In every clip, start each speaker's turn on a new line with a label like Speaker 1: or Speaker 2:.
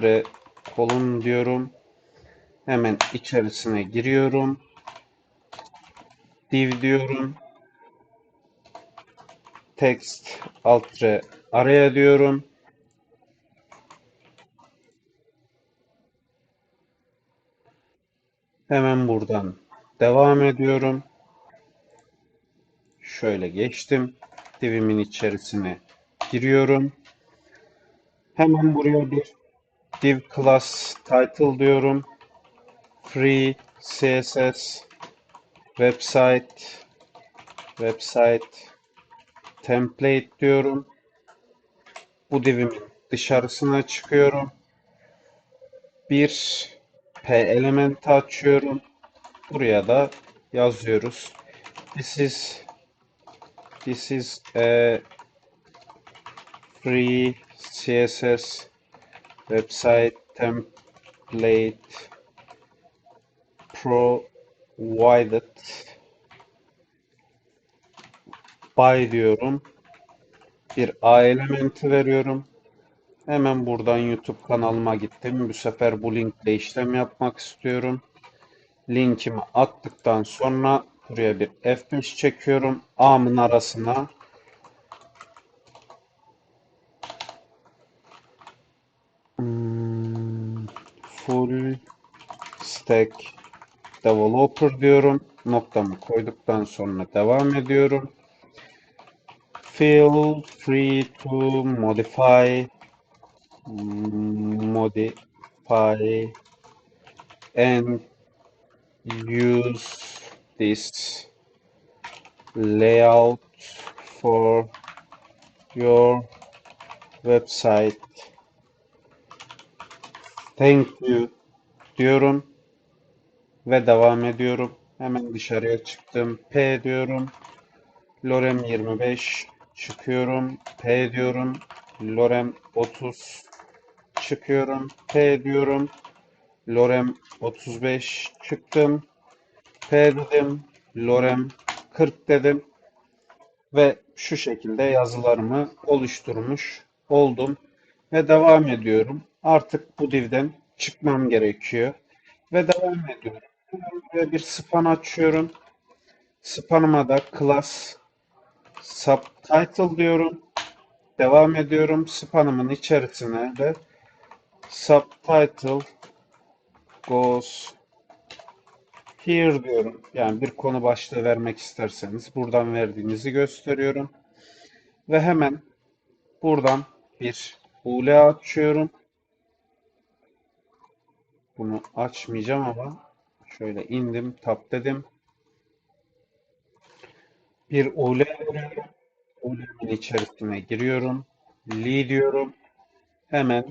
Speaker 1: tre column diyorum. Hemen içerisine giriyorum. Div diyorum. Text alt tre araya diyorum. Hemen buradan devam ediyorum. Şöyle geçtim. Divimin içerisine giriyorum. Hemen buraya bir div class title diyorum. Free CSS website website template diyorum. Bu divimin dışarısına çıkıyorum. Bir P elementi açıyorum. Buraya da yazıyoruz. This is this is a free CSS website template provided by diyorum. Bir A elementi veriyorum. Hemen buradan YouTube kanalıma gittim. Bu sefer bu linkle işlem yapmak istiyorum. Linkimi attıktan sonra buraya bir F5 çekiyorum. A'mın arasına full stack developer diyorum. Noktamı koyduktan sonra devam ediyorum. Feel free to modify modify and use this layout for your website. Thank you diyorum ve devam ediyorum. Hemen dışarıya çıktım. P diyorum. Lorem 25 çıkıyorum. P diyorum. Lorem 30 çıkıyorum. P diyorum. Lorem 35 çıktım. P dedim. Lorem 40 dedim. Ve şu şekilde yazılarımı oluşturmuş oldum. Ve devam ediyorum. Artık bu divden çıkmam gerekiyor. Ve devam ediyorum. Buraya bir span açıyorum. Spanıma da class subtitle diyorum. Devam ediyorum. Spanımın içerisine de subtitle goes here diyorum. Yani bir konu başlığı vermek isterseniz buradan verdiğinizi gösteriyorum. Ve hemen buradan bir UL açıyorum. Bunu açmayacağım ama şöyle indim, tap dedim. Bir UL veriyorum. UL'nin içerisine giriyorum. Li diyorum. Hemen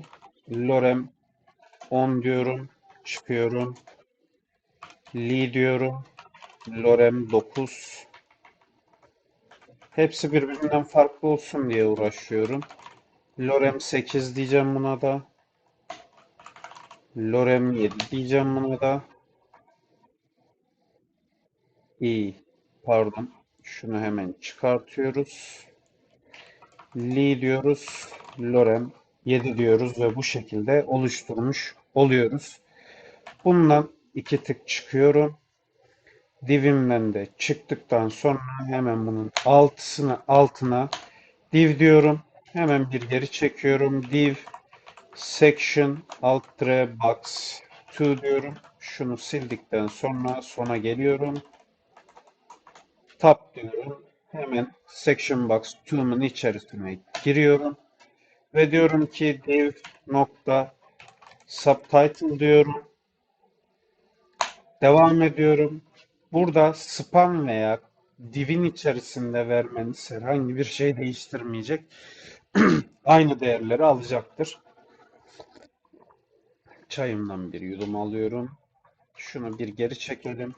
Speaker 1: lorem 10 diyorum. Çıkıyorum. Li diyorum. Lorem 9. Hepsi birbirinden farklı olsun diye uğraşıyorum. Lorem 8 diyeceğim buna da. Lorem 7 diyeceğim buna da. İyi. Pardon. Şunu hemen çıkartıyoruz. Li diyoruz. Lorem 7 diyoruz ve bu şekilde oluşturmuş oluyoruz. Bundan iki tık çıkıyorum. Divimden de çıktıktan sonra hemen bunun altısını altına div diyorum. Hemen bir geri çekiyorum. Div section alt tire box 2 diyorum. Şunu sildikten sonra sona geliyorum. Tab diyorum. Hemen section box 2'nun içerisine giriyorum. Ve diyorum ki div nokta subtitle diyorum. Devam ediyorum. Burada span veya divin içerisinde vermeniz herhangi bir şey değiştirmeyecek. Aynı değerleri alacaktır. Çayımdan bir yudum alıyorum. Şunu bir geri çekelim.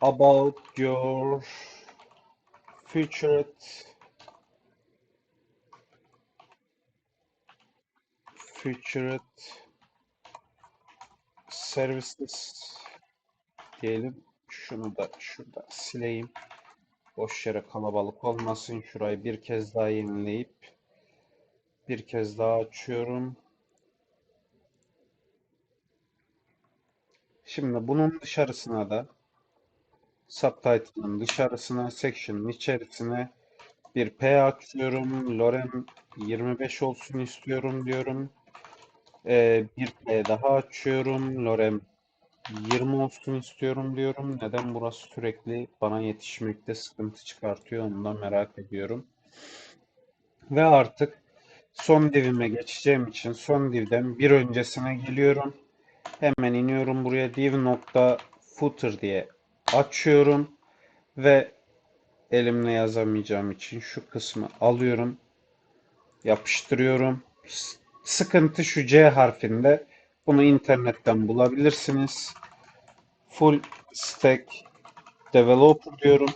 Speaker 1: About your featured featured services diyelim. Şunu da şurada sileyim. Boş yere kalabalık olmasın. Şurayı bir kez daha yenileyip bir kez daha açıyorum. Şimdi bunun dışarısına da subtitle'ın dışarısına, section'ın içerisine bir P açıyorum. Lorem 25 olsun istiyorum diyorum. Ee, bir P daha açıyorum. Lorem 20 olsun istiyorum diyorum. Neden burası sürekli bana yetişmekte sıkıntı çıkartıyor onu da merak ediyorum. Ve artık son divime geçeceğim için son divden bir öncesine geliyorum. Hemen iniyorum buraya div nokta footer diye açıyorum ve elimle yazamayacağım için şu kısmı alıyorum yapıştırıyorum. Sıkıntı şu C harfinde. Bunu internetten bulabilirsiniz. Full stack developer diyorum.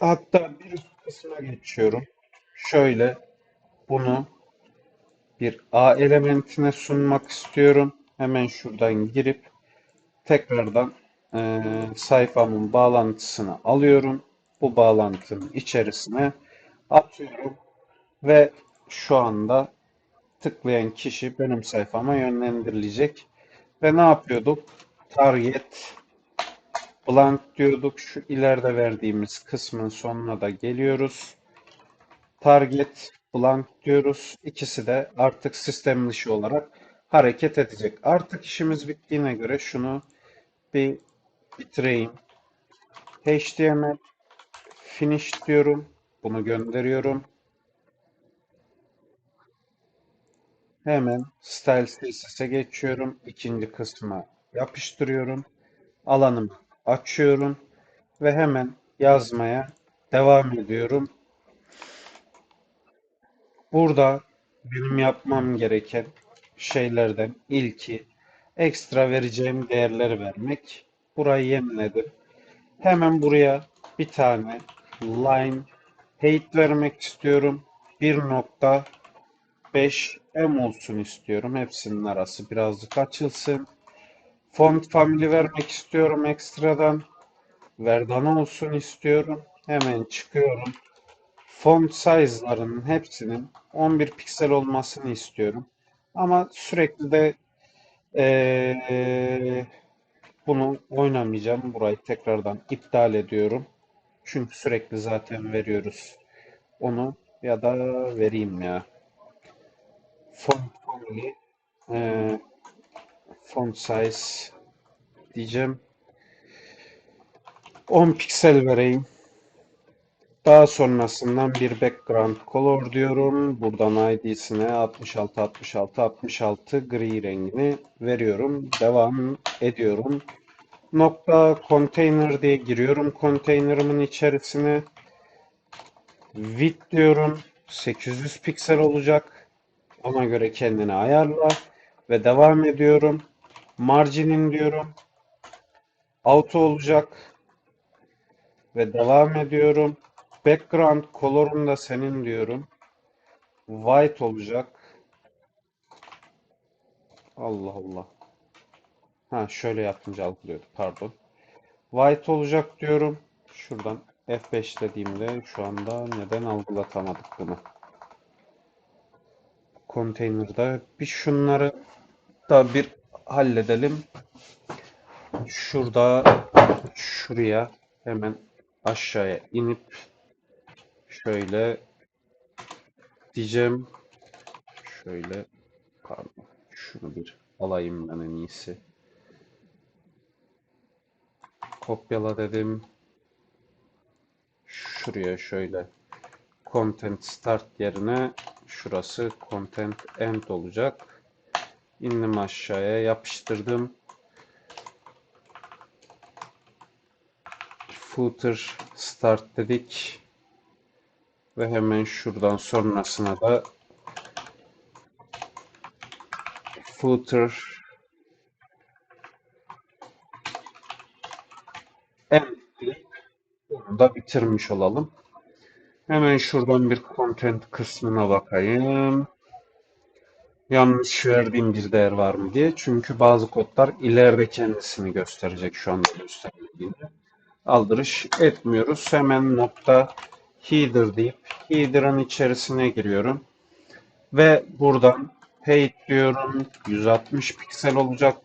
Speaker 1: Hatta bir üst kısmına geçiyorum. Şöyle bunu bir A elementine sunmak istiyorum. Hemen şuradan girip tekrardan eee, sayfamın bağlantısını alıyorum. Bu bağlantının içerisine atıyorum ve şu anda tıklayan kişi benim sayfama yönlendirilecek. Ve ne yapıyorduk? Target blank diyorduk. Şu ileride verdiğimiz kısmın sonuna da geliyoruz. Target blank diyoruz. İkisi de artık sistem dışı olarak hareket edecek. Artık işimiz bittiğine göre şunu bir bitireyim. HTML finish diyorum. Bunu gönderiyorum. Hemen Style CSS'e geçiyorum. İkinci kısma yapıştırıyorum. Alanımı açıyorum ve hemen yazmaya devam ediyorum. Burada benim yapmam gereken şeylerden ilki ekstra vereceğim değerleri vermek. Burayı yeniledim. Hemen buraya bir tane line height vermek istiyorum. 1.5 M olsun istiyorum. Hepsinin arası birazcık açılsın. Font family vermek istiyorum ekstradan. Verdana olsun istiyorum. Hemen çıkıyorum. Font size'larının hepsinin 11 piksel olmasını istiyorum. Ama sürekli de eee, bunu oynamayacağım. Burayı tekrardan iptal ediyorum. Çünkü sürekli zaten veriyoruz onu ya da vereyim ya. Font family eee, font size diyeceğim. 10 piksel vereyim. Daha sonrasından bir background color diyorum. Buradan ID'sine 66 66 66 gri rengini veriyorum. Devam ediyorum. Nokta container diye giriyorum container'ımın içerisine. Width diyorum. 800 piksel olacak. Ona göre kendini ayarla ve devam ediyorum. Marginin diyorum. Auto olacak ve devam ediyorum. Background color'un da senin diyorum. White olacak. Allah Allah. Ha şöyle yapınca algılıyordu. Pardon. White olacak diyorum. Şuradan F5 dediğimde şu anda neden algılatamadık bunu? Container'da bir şunları da bir halledelim. Şurada şuraya hemen aşağıya inip şöyle diyeceğim. Şöyle pardon. Şunu bir alayım ben en iyisi. Kopyala dedim. Şuraya şöyle content start yerine şurası content end olacak. İndim aşağıya yapıştırdım. Footer start dedik. Ve hemen şuradan sonrasına da footer deyip bunu da bitirmiş olalım. Hemen şuradan bir content kısmına bakayım. Yanlış verdiğim bir değer var mı diye. Çünkü bazı kodlar ileride kendisini gösterecek şu anda göstermediğini. Aldırış etmiyoruz. Hemen nokta header deyip header'ın içerisine giriyorum. Ve buradan height diyorum. 160 piksel olacak.